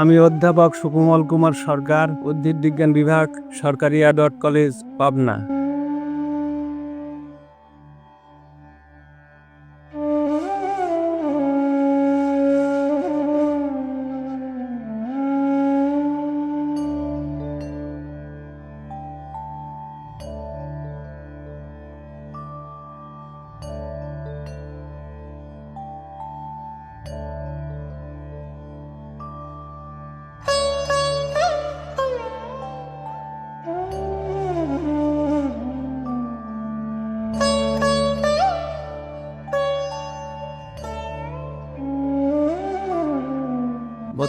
আমি অধ্যাপক সুকুমল কুমার সরকার উদ্ভিদ বিজ্ঞান বিভাগ সরকারিয়া ডট কলেজ পাবনা।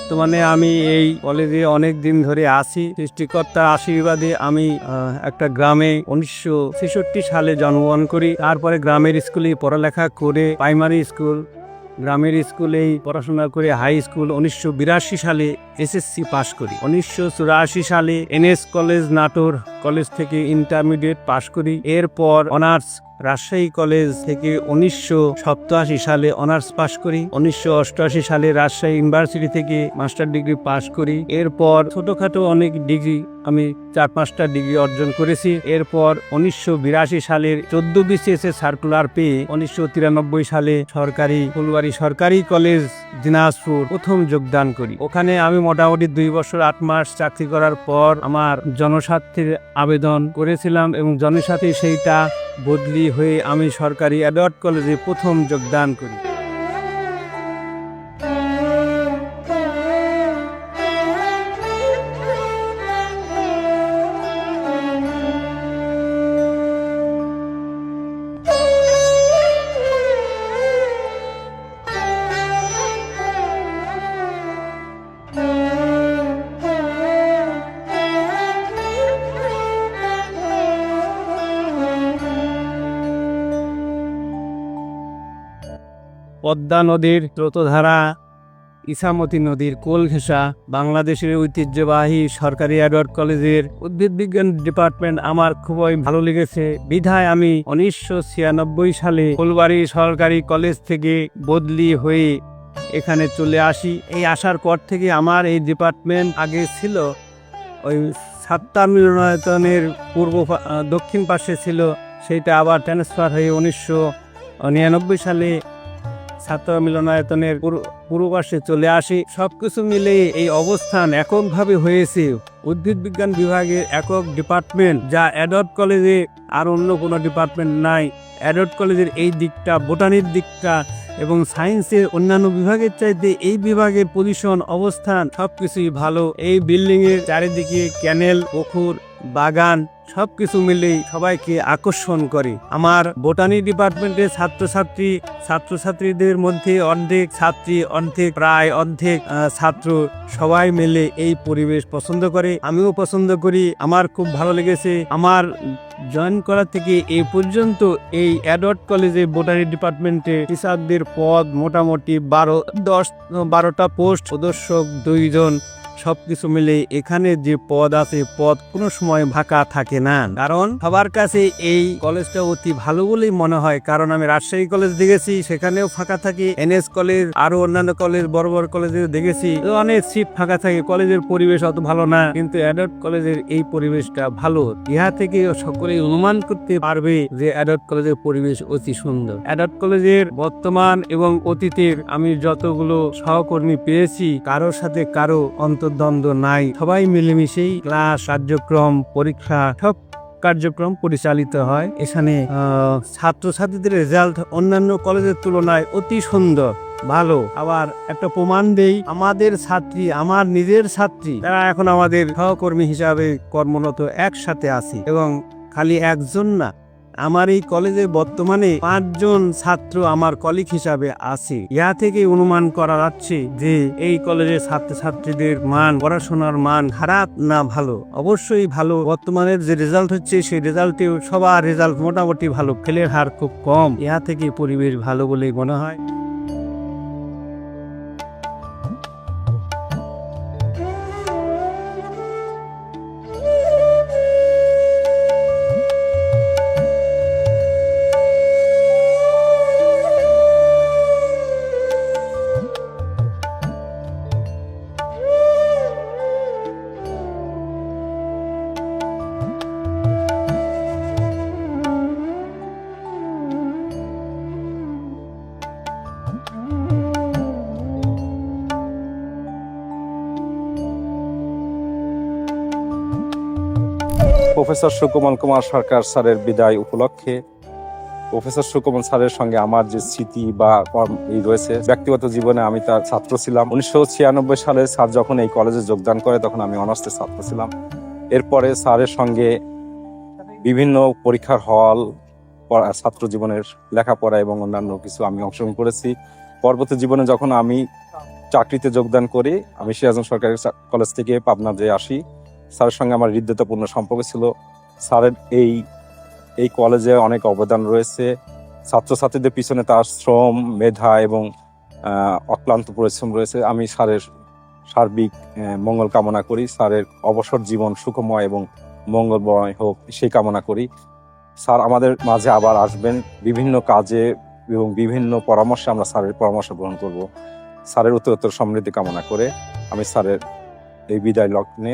বর্তমানে আমি এই কলেজে অনেক দিন ধরে আছি। সৃষ্টিকর্তার আশীর্বাদে আমি একটা গ্রামে উনিশশো ছেষট্টি সালে জন্মগ্রহণ করি। তারপরে গ্রামের স্কুলে পড়ালেখা করে প্রাইমারি স্কুল, গ্রামের স্কুলেই পড়াশোনা করে হাই স্কুল উনিশশো বিরাশি সালে এসএসসি পাশ করি। উনিশশো চুরাশি সালে এনএস কলেজ নাটোর কলেজ থেকে ইন্টারমিডিয়েট পাশ করি। এরপর অনার্স রাজশাহী কলেজ থেকে উনিশশো সালে অনার্স পাশ করি, উনিশশো অষ্টআশি সালে রাজশাহী ইউনিভার্সিটি থেকে মাস্টার ডিগ্রি পাশ করি। এরপর ছোটখাটো অনেক ডিগ্রি আমি চার পাঁচটা ডিগ্রি অর্জন করেছি। এরপর উনিশশো বিরাশি সালের চোদ্দ বিসিএস সার্কুলার পেয়ে উনিশশো তিরানব্বই সালে সরকারি ফুলবাড়ি সরকারি কলেজ দিনাজপুর প্রথম যোগদান করি। ওখানে আমি মোটামুটি দুই বছর আট মাস চাকরি করার পর আমার জনস্বার্থের আবেদন করেছিলাম এবং জনস্বার্থে সেইটা বদলি হয়ে আমি সরকারি অ্যাডওয়ার্ড কলেজে প্রথম যোগদান করি। পদ্মা নদীর স্রোতধারা ইসামতি নদীর কোল ঘেঁষা, বাংলাদেশের ঐতিহ্যবাহী সরকারি অ্যাডওয়ার্ড কলেজের উদ্ভিদ বিজ্ঞান ডিপার্টমেন্ট আমার খুবই ভালো লেগেছে। বিধায় আমি উনিশশো ছিয়ানব্বই সালে ফুলবাড়ি সরকারি কলেজ থেকে বদলি হয়ে এখানে চলে আসি। এই আসার পর থেকে আমার এই ডিপার্টমেন্ট আগে ছিল ওই সাতটা মিলনায়তনের পূর্ব দক্ষিণ পাশে ছিল, সেইটা আবার ট্রান্সফার হয়ে উনিশশো নিরানব্বই সালে ছাত্র মিলনায়তনের পূর্ব- পূর্ব পাশে চলে আসি। সবকিছু মিলে এই অবস্থান এককভাবে হয়েছে। উদ্ভিদ বিজ্ঞান বিভাগের একক ডিপার্টমেন্ট, যা অ্যাডট কলেজে আর অন্য কোনো ডিপার্টমেন্ট নাই। অ্যাডট কলেজের এই দিকটা, বোটানির দিকটা এবং সায়েন্সের অন্যান্য বিভাগের চাইতে এই বিভাগের পজিশন, অবস্থান সবকিছুই ভালো। এই বিল্ডিংয়ের চারিদিকে ক্যানেল, পুকুর বাগান, সবকিছু মিলেই সবাইকে আকর্ষণ করে। আমার বোটানি ডিপার্টমেন্টের ছাত্রছাত্রী, ছাত্রছাত্রীদের মধ্যে অর্ধেক ছাত্রী, অর্ধেক প্রায় অর্ধেক ছাত্র সবাই মিলে এই পরিবেশ পছন্দ করে। আমিও পছন্দ করি। আমার খুব ভালো লেগেছে। আমার জয়েন করা থেকে এই পর্যন্ত এই অ্যাডওয়ার্ড কলেজে বোটানি ডিপার্টমেন্টে টিচারদের পদ মোটামুটি বারো, দশ, বারোটা পোস্ট। সদস্য দুইজন। সবকিছু মিলে এখানে যে পদ আছে পদ কোনো সময় ফাঁকা থাকে না। কারণ সবার কাছে এই কলেজটা অতি ভালো বলেই মনে হয়। কারণ আমি রাজশাহী কলেজ দেখেছি, সেখানেও ফাঁকা থাকে। এনএস কলেজ আরও অন্যান্য কলেজ, বড় বড় কলেজে দেখেছি। অনেক সিট ফাঁকা থাকে, কলেজের পরিবেশ অত ভালো না। কিন্তু অ্যাডল্ট কলেজের এই পরিবেশটা ভালো। ইহা থেকে সকলেই অনুমান করতে পারবে যে অ্যাডল্ট কলেজের পরিবেশ অতি সুন্দর। অ্যাডল্ট কলেজের বর্তমান এবং অতীতের আমি যতগুলো সহকর্মী পেয়েছি কারোর সাথে কারও অন্তর্দ্বন্দ্ব নাই। সবাই মিলেমিশেই ক্লাস, কার্যক্রম, পরীক্ষা, সব কার্যক্রম পরিচালিত হয়। এখানে ছাত্রছাত্রীদের রেজাল্ট অন্যান্য কলেজের তুলনায় অতি সুন্দর, ভালো। আবার একটা প্রমাণ দেই, আমাদের ছাত্রী, আমার নিজের ছাত্রী, তারা এখন আমাদের সহকর্মী হিসাবে কর্মরত একসাথে আছে এবং খালি একজন না আমার এই কলেজে বর্তমানে পাঁচজন ছাত্র আমার কলিগ হিসাবে আছে। ইহা থেকে অনুমান করা যাচ্ছে যে এই কলেজের ছাত্রছাত্রীদের মান, পড়াশোনার মান খারাপ না ভালো। অবশ্যই ভালো। বর্তমানের যে রেজাল্ট হচ্ছে, সেই রেজাল্টেও সবার রেজাল্ট মোটামুটি ভালো। ফেলের হার খুব কম। ইহা থেকে পরিবেশ ভালো বলেই মনে হয়। প্রফেসর সুকমল কুমার সরকার স্যারের বিদায় উপলক্ষে, প্রফেসর সুকমল স্যারের সঙ্গে আমার যে স্মৃতি বা এই রয়েছে, ব্যক্তিগত জীবনে আমি তার ছাত্র ছিলাম। উনিশশো ছিয়ানব্বই সালে স্যার যখন এই কলেজে যোগদান করে, তখন আমি অনার্সের ছাত্র ছিলাম। এরপরে স্যারের সঙ্গে বিভিন্ন পরীক্ষার হল ছাত্র জীবনের লেখাপড়া এবং অন্যান্য কিছু আমি অংশগ্রহণ করেছি। পরবর্তী জীবনে যখন আমি চাকরিতে যোগদান করি, আমি সিরাজন সরকারি কলেজ থেকে পাবনা যে আসি। স্যারের সঙ্গে আমার হৃদ্যতাপূর্ণ সম্পর্ক ছিল। স্যারের এই এই কলেজে অনেক অবদান রয়েছে। ছাত্রছাত্রীদের পিছনে তার শ্রম, মেধা এবং অক্লান্ত পরিশ্রম রয়েছে। আমি স্যারের সার্বিক মঙ্গল কামনা করি। স্যারের অবসর জীবন সুখময় এবং মঙ্গলময় হোক সেই কামনা করি। স্যার আমাদের মাঝে আবার আসবেন। বিভিন্ন কাজে এবং বিভিন্ন পরামর্শে আমরা স্যারের পরামর্শ গ্রহণ করব। স্যারের উত্তরোত্তর সমৃদ্ধি কামনা করে আমি স্যারের এই বিদায় লগ্নে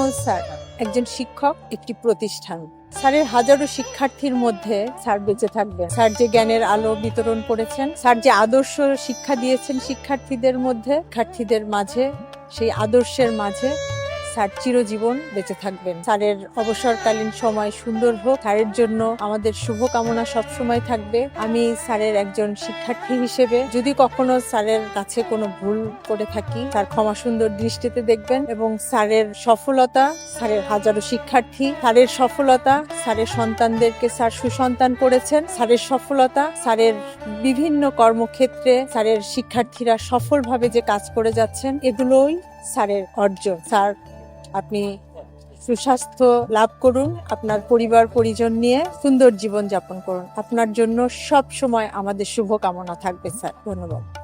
সুকোমল স্যার একজন শিক্ষক, একটি প্রতিষ্ঠান। স্যারের হাজারো শিক্ষার্থীর মধ্যে স্যার বেঁচে থাকবে স্যার যে জ্ঞানের আলো বিতরণ করেছেন, স্যার যে আদর্শ শিক্ষা দিয়েছেন শিক্ষার্থীদের মধ্যে, শিক্ষার্থীদের মাঝে, সেই আদর্শের মাঝে স্যার চিরজীবন বেঁচে থাকবেন। স্যারের অবসরকালীন সময় সুন্দর হোক। স্যারের জন্য আমাদের শুভকামনা সবসময় থাকবে। আমি স্যারের একজন শিক্ষার্থী হিসেবে যদি কখনো স্যারের কাছে কোনো ভুল করে থাকি তার ক্ষমা সুন্দর দৃষ্টিতে দেখবেন এবং স্যারের সফলতা, স্যারের হাজারো শিক্ষার্থী, স্যারের সফলতা, স্যারের সন্তানদেরকে স্যার সুসন্তান করেছেন, স্যারের সফলতা, স্যারের বিভিন্ন কর্মক্ষেত্রে স্যারের শিক্ষার্থীরা সফলভাবে যে কাজ করে যাচ্ছেন, এগুলোই স্যারের অর্জন। স্যার, আপনি সুস্বাস্থ্য লাভ করুন, আপনার পরিবার, পরিজন নিয়ে সুন্দর জীবন যাপন করুন। আপনার জন্য সব সময় আমাদের শুভ কামনা থাকবে, স্যার। ধন্যবাদ।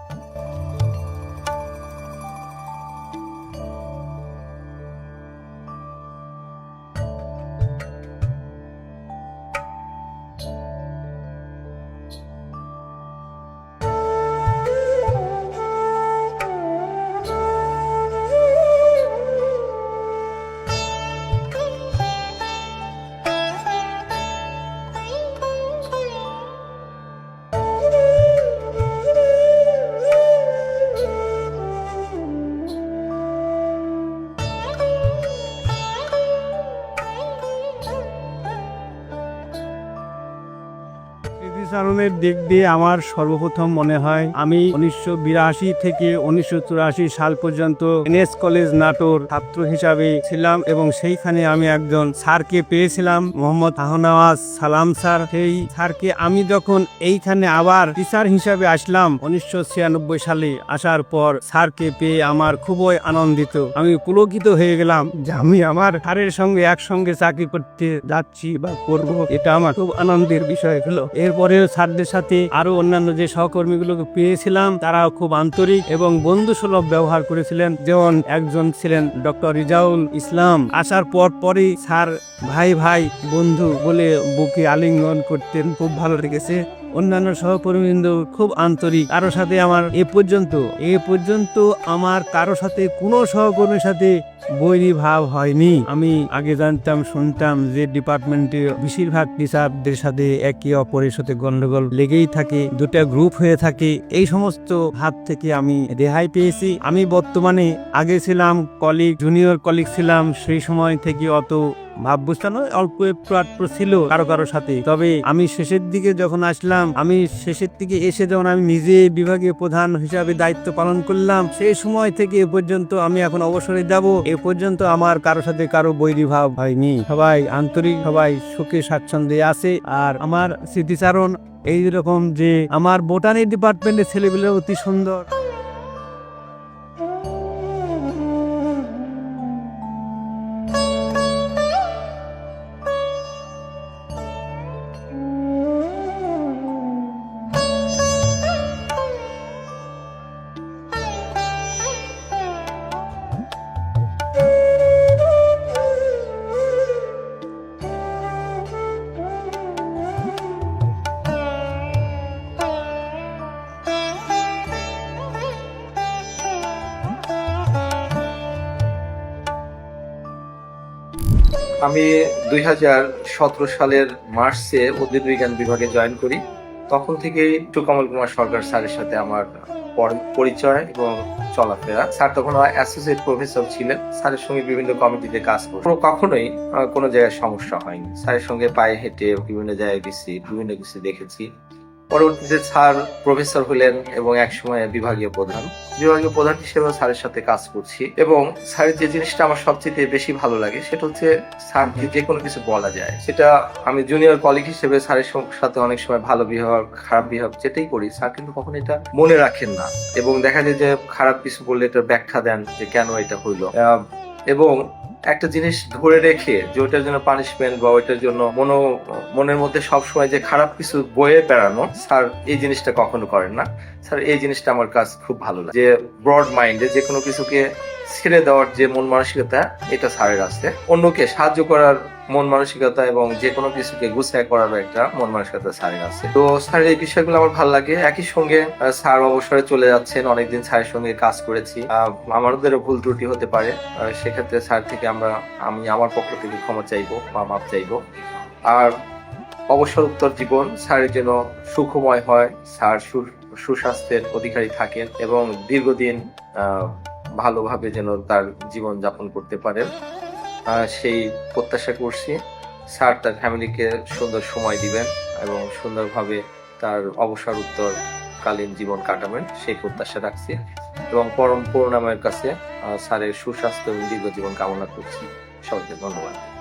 স্মৃতিচারণের দিক দিয়ে আমার সর্বপ্রথম মনে হয় আমি উনিশশো বিরাশি থেকে উনিশশো চুরাশি সাল পর্যন্ত এনএস কলেজ নাটোর ছাত্র হিসাবে ছিলাম এবং সেইখানে আমি একজন স্যারকে পেয়েছিলাম, মোহাম্মদ আহনওয়াজ সালাম স্যার। সেই স্যারকে আমি যখন এইখানে আবার টিচার হিসাবে আসলাম উনিশশো ছিয়ানব্বই সালে, আসার পর স্যারকে পেয়ে আমার খুবই আনন্দিত। আমি পুলকিত হয়ে গেলাম যে আমি আমার স্যারের সঙ্গে একসঙ্গে চাকরি করতে যাচ্ছি বা করব, এটা আমার খুব আনন্দের বিষয় হলো। এরপরে স্যারদের সাথে আরও অন্যান্য যে সহকর্মীগুলোকে পেয়েছিলাম তারা খুব আন্তরিক এবং বন্ধু সুলভ ব্যবহার করেছিলেন। যেমন একজন ছিলেন ডক্টর রিজাউল ইসলাম। আসার পর পরই স্যার, ভাই ভাই, বন্ধু বলে বুকে আলিঙ্গন করতেন। খুব ভালো লেগেছে। অন্যান্য সহকর্মীবৃন্দ খুব আন্তরিক। কারোর সাথে আমার এ পর্যন্ত এ পর্যন্ত আমার কারও সাথে কোনো সহকর্মীর সাথে বৈরী ভাব হয়নি। আমি আগে জানতাম, শুনতাম যে ডিপার্টমেন্টে বেশিরভাগ টিচারদের সাথে একে অপরের সাথে গন্ডগোল লেগেই থাকে, দুটা গ্রুপ হয়ে থাকে। এই সমস্ত হাত থেকে আমি রেহাই পেয়েছি। আমি বর্তমানে আগে ছিলাম, কলিগ, জুনিয়র কলিগ ছিলাম, সেই সময় থেকে অত ভাব বুঝতে নয় অল্প একটু আটটু ছিল কারও কারও সাথে। তবে আমি শেষের দিকে যখন আসলাম, আমি শেষের দিকে এসে যখন আমি নিজে বিভাগীয় প্রধান হিসাবে দায়িত্ব পালন করলাম, সেই সময় থেকে এ পর্যন্ত আমি এখন অবসরে যাব। এ পর্যন্ত আমার কারও সাথে কারও বৈরী ভাব হয়নি। সবাই আন্তরিক, সবাই সুখে, স্বাচ্ছন্দ্যে আছে। আর আমার স্মৃতিচারণ এই রকম যে আমার বোটানি ডিপার্টমেন্টের ছেলেগুলো অতি সুন্দর। আমি দুই হাজার সতেরো সালের মার্চে উদ্ভিদ বিজ্ঞান বিভাগে জয়েন করি। তখন থেকে সুকমল কুমার সরকার স্যারের সাথে আমার পর- পরিচয় এবং চলাফেরা। স্যার তখন অ্যাসোসিয়েট প্রফেসর ছিলেন। স্যারের সঙ্গে বিভিন্ন কমিটিতে কাজ করে। কোনো কখনোই কোনো জায়গায় সমস্যা হয়নি। স্যারের সঙ্গে পায়ে হেঁটে বিভিন্ন জায়গায় গেছি, বিভিন্ন কিছু দেখেছি। পরবর্তীতে স্যার প্রফেসর হলেন এবং একসময় বিভাগীয় প্রধান। বিভাগীয় প্রধান হিসেবে স্যারের সাথে কাজ করছি এবং স্যারের যে জিনিসটা আমার সবচেয়ে বেশি ভালো লাগে সেটা হচ্ছে স্যারকে যে কোনো কিছু বলা যায়। সেটা আমি জুনিয়র কলিগ হিসেবে স্যারের সাথে অনেক সময় ভালো বিহেভ, খারাপ বিহেভ যেটাই করি, স্যার কিন্তু কখনো এটা মনে রাখেন না। এবং দেখা যায় যে খারাপ কিছু বললে এটার ব্যাখ্যা দেন যে কেন এটা হইল। এবং একটা জিনিস ধরে রেখে যে ওইটার জন্য পানিশমেন্ট বা ওইটার জন্য মনো, মনের মধ্যে সবসময় যে খারাপ কিছু বয়ে বেড়ানো, স্যার এই জিনিসটা কখনো করেন না। স্যার এই জিনিসটা আমার কাজ খুব ভালো লাগে। যে ব্রড মাইন্ডে যে কোনো কিছুকে ছেড়ে দেওয়ার যে মন মানসিকতা, এটা স্যারের আছে। অন্যকে সাহায্য করার মন মানসিকতা এবং যে কোনো কিছুকে গুছায় করার একটা মন মানসিকতা স্যারের আছে। তো স্যারের এই বিষয়গুলো আমার ভালো লাগে। একই সঙ্গে স্যার অবসরে চলে যাচ্ছেন। অনেকদিন স্যারের সঙ্গে কাজ করেছি। আমাদেরও ভুল ত্রুটি হতে পারে। সেক্ষেত্রে স্যার থেকে আমরা, আমি আমার পক্ষ থেকে ক্ষমা চাইব বা মাপ চাইব। আর অবসর উত্তর জীবন স্যারের যেন সুখময় হয়, স্যার সুস্বাস্থ্যের অধিকারী থাকেন এবং দীর্ঘদিন ভালোভাবে যেন তার জীবন যাপন করতে পারেন সেই প্রত্যাশা করছি। স্যার তার ফ্যামিলিকে সুন্দর সময় দিবেন এবং সুন্দরভাবে তার অবসর উত্তর কালীন জীবন কাটাবেন, সেই প্রত্যাশা রাখছি। এবং পরম করুণাময়ের কাছে স্যারের সুস্বাস্থ্য এবং দীর্ঘ জীবন কামনা করছি। সবাইকে ধন্যবাদ।